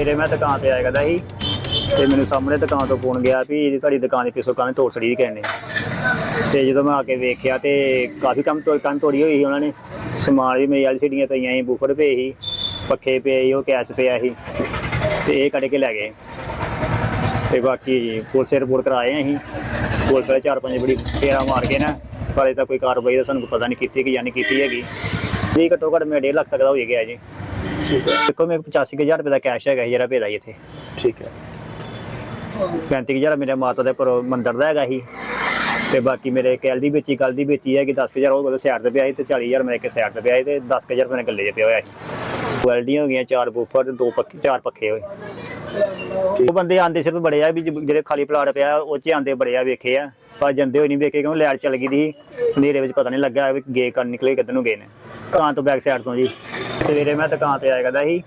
ਸਵੇਰੇ ਮੈਂ ਦੁਕਾਨ ਤੇ ਆਇਆ ਕਰਦਾ ਸੀ ਤੇ ਮੈਨੂੰ ਸਾਹਮਣੇ ਦੁਕਾਨ ਤੋਂ ਫੋਨ ਗਿਆ ਵੀ ਜੀ ਤੁਹਾਡੀ ਦੁਕਾਨ ਦੀ ਪਿੱਛੋਂ ਕੰਨ ਤੋੜ ਛੜੀ ਕਹਿੰਦੇ ਤੇ ਜਦੋਂ ਮੈਂ ਆ ਕੇ ਵੇਖਿਆ ਤੇ ਕਾਫੀ ਕੰਮ ਤੋੜ ਕੰਨ ਤੋੜੀ ਹੋਈ ਸੀ ਉਹਨਾਂ ਨੇ। ਸਮਾਨ ਵੀ ਮੇਰੀ ਐਲਸੀਡੀਆਂ ਪਈਆਂ ਸੀ, ਬੂਫਰ ਪਏ ਸੀ, ਪੱਖੇ ਪਏ ਸੀ, ਉਹ ਕੈਸ ਪਿਆ ਸੀ ਤੇ ਇਹ ਕੱਢ ਕੇ ਲੈ ਗਏ। ਤੇ ਬਾਕੀ ਪੁਲਿਸ ਰਿਪੋਰਟ ਕਰਾਏ ਅਸੀਂ। ਪੁਲਿਸ ਵਾਲੇ ਚਾਰ ਪੰਜ ਬੜੀ ਫੇਰਾ ਮਾਰ ਕੇ ਨਾ, ਪਰ ਇਹ ਤਾਂ ਕੋਈ ਕਾਰਵਾਈ ਦਾ ਸਾਨੂੰ ਪਤਾ ਨਹੀਂ ਕੀਤੀ ਕਿ ਜਾਂ ਨਹੀਂ ਕੀਤੀ ਹੈਗੀ। ਜੀ ਘੱਟੋ ਘੱਟ ਮੈਂ 1.5 ਲੱਖ ਤੱਕ ਦਾ ਹੋ ਗਿਆ ਜੀ। ਠੀਕ ਹੈ। ਦੇਖੋ ਮੇਰੇ 85000 ਰੁਪਏ ਦਾ ਕੈਸ਼ ਹੈਗਾ ਸੀ ਜਿਹੜਾ ਭੇਜਦਾ ਇੱਥੇ। ਠੀਕ ਹੈ। 35000 ਮੇਰੇ ਮਾਤਾ ਦੇ ਪਰ ਮੰਦਰ ਦਾ ਹੈਗਾ ਸੀ। ਤੇ ਬਾਕੀ ਮੇਰੇ ਕੈਲ ਦੀ ਵੇਚੀ ਕੱਲ ਦੀ ਵੇਚੀ ਹੈ ਕਿ 10000 ਉਹ ਕੋਲ ਸਾਈਡ ਤੇ ਪਿਆ ਸੀ ਤੇ 40000 ਮੇਰੇ ਕੇ ਸਾਈਡ ਤੇ ਪਿਆ ਸੀ ਤੇ 10000 ਰੁਪਏ ਨੇ ਗੱਲੇ 'ਚ ਪਿਆ ਹੋਇਆ ਸੀ। ਕੁਆਲਿਟੀਆਂ ਹੋ ਗਈਆਂ ਚਾਰ ਬੂਫਰ ਤੇ ਦੋ ਪੱਕੇ ਚਾਰ ਪੱਖੇ ਹੋਏ। ਉਹ ਬੰਦੇ ਆਂਦੇ ਸਿਰਫ ਬੜੇ ਆ ਵੀ ਜਿਹੜੇ ਖਾਲੀ ਪਲਾਟ ਪਿਆ, ਉਹ 'ਚ ਆਂਦੇ ਬੜੇ ਆ ਵੇਖੇ ਆ। ਪਰ ਜਾਂਦੇ ਹੋਏ ਨਹੀਂ ਵੇਖੇ ਕਿਉਂ ਲੈਟ ਚੱਲ ਗਈ ਦੀ। ਹਨੇਰੇ ਵਿੱਚ ਪਤਾ ਨਹੀਂ ਲੱਗਾ ਵੀ ਗੇ ਕਰ ਨਿਕਲੇ, ਕਿੱਧਰ ਨੂੰ ਗਏ ਨੇ। ਦੁਕਾਨ ਤੋਂ ਬੈਕ ਸਾਈਡ ਤੋਂ ਜੀ। ਸਵੇਰੇ ਮੈਂ ਦੁਕਾਨ ਤੇ ਆਇਆ ਕਰਦਾ ਸੀ,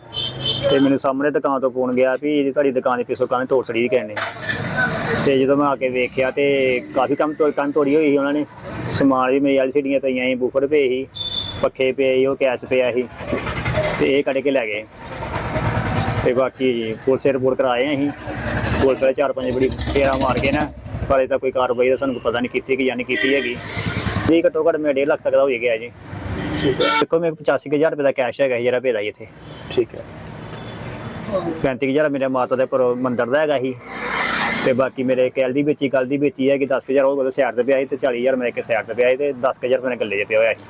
ਤੇ ਮੈਨੂੰ ਸਾਹਮਣੇ ਦੁਕਾਨ ਤੋਂ ਫੋਨ ਗਿਆ ਵੀ ਤੁਹਾਡੀ ਦੁਕਾਨ ਦੀ ਪਿੱਛੋਂ ਕੰਨ ਤੋੜ ਛੜੀ ਕਹਿੰਦੇ ਤੇ ਜਦੋਂ ਮੈਂ ਆ ਕੇ ਵੇਖਿਆ ਤੇ ਕਾਫੀ ਕੰਮ ਤੋੜ ਕੰਨ ਤੋੜੀ ਹੋਈ ਸੀ ਉਹਨਾਂ ਨੇ। ਸਮਾਨ ਵੀ ਮੇਰੀ ਐਲਸੀਡੀਆਂ ਪਈਆਂ ਸੀ, ਬੂਫਰ ਪਏ ਸੀ, ਪੱਖੇ ਪਏ ਸੀ, ਉਹ ਕੈਸ ਪਿਆ ਸੀ। ਤੇ ਇਹ ਕੱਢ ਕੇ ਲੈ ਗਏ। ਤੇ ਬਾਕੀ ਪੁਲਿਸ ਰਿਪੋਰਟ ਕਰਾਏ ਅਸੀਂ। ਪੁਲਿਸ ਵਾਲੇ ਚਾਰ ਪੰਜ ਬੜੀ ਫੇਰਾ ਮਾਰ ਕੇ ਨਾ ਪਰ ਇਹ ਤਾਂ ਕੋਈ ਕਾਰਵਾਈ ਦਾ ਸਾਨੂੰ ਪਤਾ ਨਹੀਂ ਕੀਤੀ ਕਿ ਜਾਂ ਨਹੀਂ ਕੀਤੀ ਹੈਗੀ। ਜੀ ਘੱਟੋ ਘੱਟ ਮੈਂ 1.5 ਲੱਖ ਤੱਕ ਦਾ ਹੋ ਹੀ ਗਿਆ ਜੀ। ਠੀਕ ਹੈ। ਦੇਖੋ ਮੇਰੇ 85000 ਰੁਪਏ ਦਾ ਕੈਸ਼ ਹੈਗਾ ਜਿਹੜਾ ਭੇਜਦਾ ਜੀ ਇੱਥੇ। ਠੀਕ ਹੈ। 35000 ਮੇਰੇ ਮਾਤਾ ਦੇ ਪਰ ਮੰਦਰ ਦਾ ਹੈਗਾ ਸੀ। ਤੇ ਬਾਕੀ ਮੇਰੇ ਕੈਲ ਦੀ ਵੇਚੀ ਕੱਲ ਦੀ ਵੇਚੀ ਹੈ ਕਿ 10000 ਉਹ ਕੋਲ ਸਾਈਡ ਤੇ ਪਿਆ ਸੀ ਤੇ 40000 ਮੇਰੇ ਕੇ ਸਾਈਡ ਤੇ ਪਿਆ ਸੀ ਤੇ 10000 ਰੁਪਏ ਨੇ ਗੱਲੇ 'ਚ ਪਿਆ ਹੋਇਆ ਸੀ।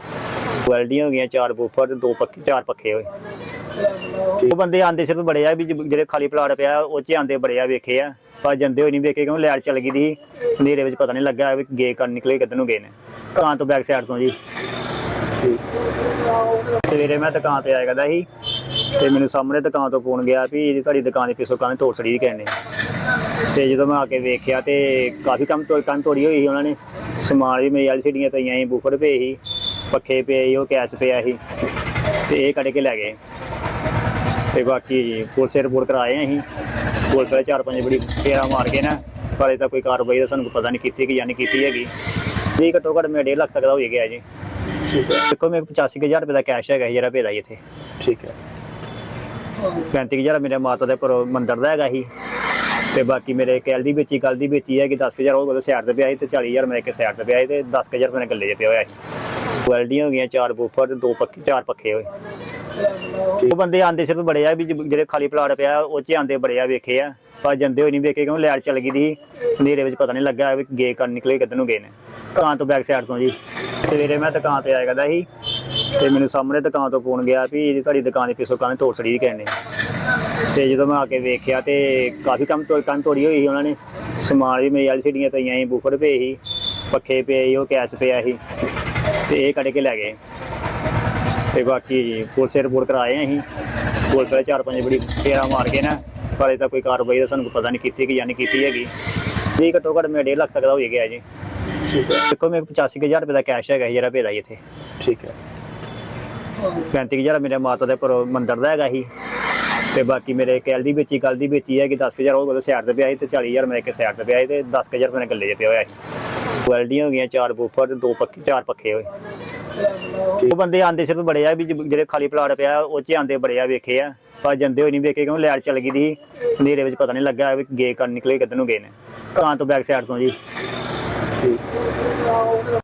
ਕੁਆਲਿਟੀਆਂ ਹੋ ਗਈਆਂ ਚਾਰ ਬੂਫਰ ਤੇ ਦੋ ਪੱਕੇ ਚਾਰ ਪੱਖੇ ਹੋਏ। ਉਹ ਬੰਦੇ ਆਂਦੇ ਸਿਰਫ ਬੜੇ ਆ ਵੀ ਜਿਹੜੇ ਖਾਲੀ ਪਲਾਟ ਪਿਆ ਉਹ 'ਚ ਆਂਦੇ ਬੜੇ ਆ ਵੇਖੇ ਆ। ਪਰ ਜਾਂਦੇ ਹੋਏ ਨਹੀਂ ਵੇਖੇ ਕਿਉਂ ਲੈਟ ਚੱਲ ਗਈ ਦੀ। ਹਨੇਰੇ ਵਿੱਚ ਪਤਾ ਨਹੀਂ ਲੱਗਾ ਵੀ ਗੇ ਕਰ ਨਿਕਲੇ ਕਿੱਧਰ ਨੂੰ ਗਏ ਨੇ। ਦੁਕਾਨ ਤੋਂ ਬੈਕ ਸਾਈਡ ਤੋਂ ਜੀ। ਸਵੇਰੇ ਮੈਂ ਦੁਕਾਨ ਤੇ ਆਇਆ ਕਰਦਾ ਸੀ ਤੇ ਮੈਨੂੰ ਸਾਹਮਣੇ ਦੁਕਾਨ ਤੋਂ ਫੋਨ ਗਿਆ ਵੀ ਤੁਹਾਡੀ ਦੁਕਾਨ ਦੀ ਪਿੱਛੋਂ ਕੰਨ ਤੋੜ ਛੜੀ ਕਹਿੰਦੇ ਤੇ ਜਦੋਂ ਮੈਂ ਆ ਕੇ ਵੇਖਿਆ ਤੇ ਕਾਫੀ ਕੰਮ ਤੋੜ ਕੰਨ ਤੋੜੀ ਹੋਈ ਸੀ ਉਹਨਾਂ ਨੇ। ਸਮਾਨ ਵੀ ਮੇਰੀ ਐਲਸੀਡੀਆਂ ਪਈਆਂ ਸੀ ਬੂਫਰ ਪਏ ਸੀ ਪੱਖੇ ਪਏ ਸੀ ਉਹ ਕੈਸ ਪਿਆ ਸੀ। ਤੇ ਇਹ ਕੱਢ ਕੇ ਲੈ ਗਏ। ਤੇ ਬਾਕੀ ਪੁਲਿਸ ਰਿਪੋਰਟ ਕਰਾਏ ਅਸੀਂ। ਪੁਲਿਸ ਵਾਲੇ ਚਾਰ ਪੰਜ ਬੜੀ ਫੇਰਾ ਮਾਰ ਕੇ ਨਾ ਪਰ ਇਹ ਤਾਂ ਕੋਈ ਕਾਰਵਾਈ ਦਾ ਸਾਨੂੰ ਪਤਾ ਨਹੀਂ ਕੀਤੀ ਕਿ ਜਾਂ ਨਹੀਂ ਕੀਤੀ ਹੈਗੀ। ਜੀ ਘੱਟੋ ਘੱਟ ਮੈਂ 1.5 ਲੱਖ ਤੱਕ ਦਾ ਹੋ ਹੀ ਗਿਆ ਜੀ। ਠੀਕ ਹੈ। ਦੇਖੋ ਮੇਰੇ 85000 ਰੁਪਏ ਦਾ ਕੈਸ਼ ਹੈਗਾ ਜਿਹੜਾ ਭੇਜਦਾ ਜੀ ਇੱਥੇ। ਠੀਕ ਹੈ। 35000 ਮੇਰੇ ਮਾਤਾ ਦੇ ਪਰ ਮੰਦਰ ਦਾ ਹੈਗਾ ਸੀ। ਤੇ ਬਾਕੀ ਮੇਰੇ ਕੈਲ ਦੀ ਵੇਚੀ ਕੱਲ ਦੀ ਵੇਚੀ ਹੈ ਕਿ 10000 ਉਹ ਸਾਈਡ ਤੇ ਪਿਆ ਸੀ ਤੇ 40000 ਮੇਰੇ ਕੇ ਸਾਈਡ ਤੇ ਪਿਆ ਸੀ ਤੇ 10000 ਰੁਪਏ ਨੇ ਗੱਲੇ 'ਚ ਪਿਆ ਹੋਇਆ ਸੀ। ਕੁਆਲਿਟੀਆਂ ਹੋ ਗਈਆਂ ਚਾਰ ਬੂਫਰ ਤੇ ਦੋ ਪੱਕੇ ਚਾਰ ਪੱਖੇ ਹੋਏ। ਉਹ ਬੰਦੇ ਆਂਦੇ ਸਿਰਫ ਬੜੇ ਆ ਵੀ ਜਿਹੜੇ ਖਾਲੀ ਪਲਾਟ ਪਿਆ, ਉਹ 'ਚ ਆਂਦੇ ਬੜੇ ਆ ਵੇਖੇ ਆ। ਪਰ ਜਾਂਦੇ ਹੋਏ ਨਹੀਂ ਵੇਖੇ ਕਿਉਂ ਲੈਟ ਚੱਲ ਗਈ ਦੀ। ਹਨੇਰੇ ਵਿੱਚ ਪਤਾ ਨਹੀਂ ਲੱਗਾ ਵੀ ਗੇ ਕਰ ਨਿਕਲੇ, ਕਿੱਧਰ ਨੂੰ ਗਏ ਨੇ। ਦੁਕਾਨ ਤੋਂ ਬੈਕ ਸਾਈਡ ਤੋਂ ਜੀ। ਸਵੇਰੇ ਮੈਂ ਦੁਕਾਨ ਤੇ ਆਇਆ ਕਰਦਾ ਸੀ, ਤੇ ਮੈਨੂੰ ਸਾਹਮਣੇ ਦੁਕਾਨ ਤੋਂ ਫੋਨ ਗਿਆ ਵੀ ਤੁਹਾਡੀ ਦੁਕਾਨ ਦੀ ਪਿੱਛੋਂ ਕੰਨ ਤੋੜ ਛੜੀ ਕਹਿੰਦੇ ਤੇ ਜਦੋਂ ਮੈਂ ਆ ਕੇ ਵੇਖਿਆ ਤੇ ਕਾਫੀ ਕੰਮ ਤੋੜ ਕੰਨ ਤੋੜੀ ਹੋਈ ਸੀ ਉਹਨਾਂ ਨੇ। ਸਮਾਨ ਵੀ ਮੇਰੀ ਐਲਸੀਡੀਆਂ ਪਈਆਂ ਸੀ ਬੂਫਰ ਪਏ ਸੀ, ਪੱਖੇ ਪਏ ਸੀ, ਉਹ ਕੈਸ ਪਿਆ ਸੀ। ਤੇ ਇਹ ਕੱਢ ਕੇ ਲੈ ਗਏ। ਤੇ ਬਾਕੀ ਪੁਲਿਸ ਰਿਪੋਰਟ ਕਰਾਏ ਅਸੀਂ। ਪੁਲਿਸ ਵਾਲੇ ਚਾਰ ਪੰਜ ਬੜੀ ਫੇਰਾ ਮਾਰ ਕੇ ਨਾ ਪਰ ਇਹ ਤਾਂ ਕੋਈ ਕਾਰਵਾਈ ਦਾ ਸਾਨੂੰ ਪਤਾ ਨਹੀਂ ਕੀਤੀ ਕਿ ਜਾਂ ਨਹੀਂ ਕੀਤੀ ਹੈਗੀ। ਜੀ ਘੱਟੋ ਘੱਟ ਮੈਂ 1.5 ਲੱਖ ਤੱਕ ਦਾ ਹੋ ਹੀ ਗਿਆ ਜੀ। ਠੀਕ ਹੈ। ਦੇਖੋ ਮੇਰੇ 85000 ਰੁਪਏ ਦਾ ਕੈਸ਼ ਹੈਗਾ ਜਿਹੜਾ ਭੇਜਦਾ ਇੱਥੇ। ਠੀਕ ਹੈ। 35000 ਮੇਰੇ ਮਾਤਾ ਦੇ ਪਰ ਮੰਦਰ ਦਾ ਹੈਗਾ ਸੀ। ਤੇ ਬਾਕੀ ਮੇਰੇ ਕੈਲ ਦੀ ਵੇਚੀ ਕੱਲ ਦੀ ਵੇਚੀ ਹੈ ਕਿ 10000 ਉਹ ਕੋਲ ਸਾਈਡ ਤੇ ਪਿਆ ਸੀ ਤੇ 40000 ਮੇਰੇ ਕੇ ਸਾਈਡ ਤੇ ਪਿਆ ਸੀ ਤੇ 10000 ਰੁਪਏ ਨੇ ਗੱਲੇ 'ਚ ਪਿਆ ਹੋਇਆ ਸੀ। ਕੁਆਲਿਟੀਆਂ ਹੋ ਗਈਆਂ ਚਾਰ ਬੂਫਰ ਤੇ ਦੋ ਪੱਕੇ ਚਾਰ ਪੱਖੇ ਹੋਏ। ਉਹ ਬੰਦੇ ਆਂਦੇ ਸਿਰਫ ਬੜੇ ਆ ਵੀ ਜਿਹੜੇ ਖਾਲੀ ਪਲਾਟ ਪਿਆ, ਉਹ 'ਚ ਆਂਦੇ ਬੜੇ ਆ ਵੇਖੇ ਆ। ਪਰ ਜਾਂਦੇ ਹੋਏ ਨਹੀਂ ਵੇਖੇ ਕਿਉਂ ਲੈਟ ਚੱਲ ਗਈ ਦੀ। ਹਨੇਰੇ ਵਿੱਚ ਪਤਾ ਨਹੀਂ ਲੱਗਾ ਵੀ ਗੇ ਕਰ ਨਿਕਲੇ, ਕਿੱਧਰ ਨੂੰ ਗਏ ਨੇ। ਦੁਕਾਨ ਤੋਂ ਬੈਕ ਸਾਈਡ ਤੋਂ ਜੀ।